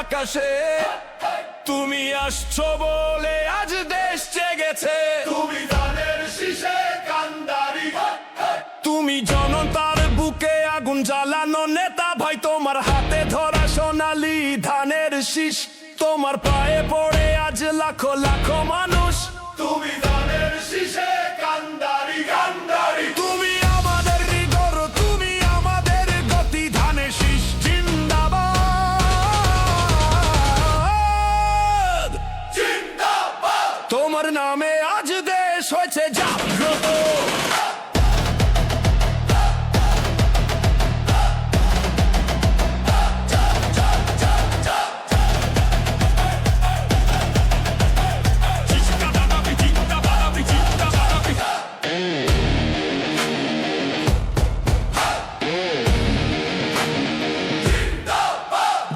আকাশে। তুমি আসছো বলে আজ দেশ জেগেছে। তুমি ধানের শীষে কান্দারি। তুমি জনতার বুকে আগুন জ্বালানো নেতা ভাই তোমার হাতে ধরা সোনালি ধানের শীষ। তোমার পায়ে পড়ে আজ লাখো লাখো মানুষ। তুমি দেশ হয়েছে জাগ্রত।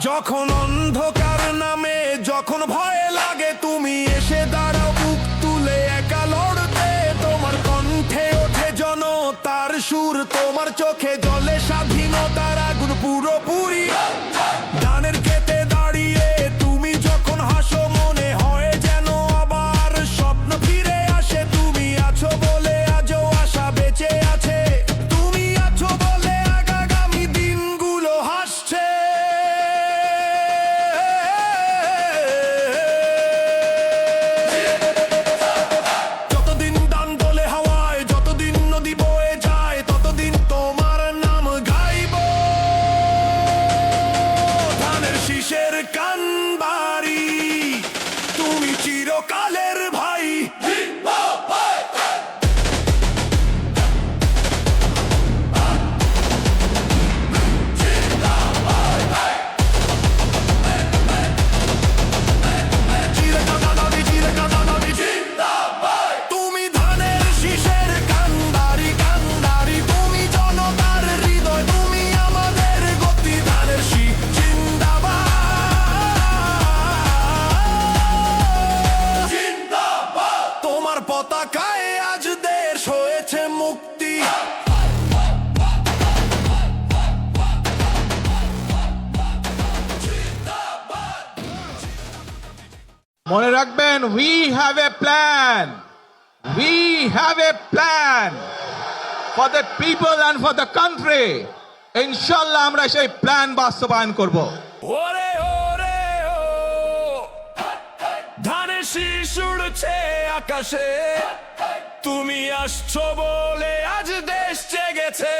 যখন অন্ধকার নামে যখন ভয় মনে রাখবেন we have a plan we have a plan for the people and for the country ইনশাল্লাহ আমরা সেই প্ল্যান বাস্তবায়ন করব। ওরে ওরে ও। ধানে শীষ উড়ছে আকাশে। তুমি আসছো বলে আজ দেশ জেগেছে।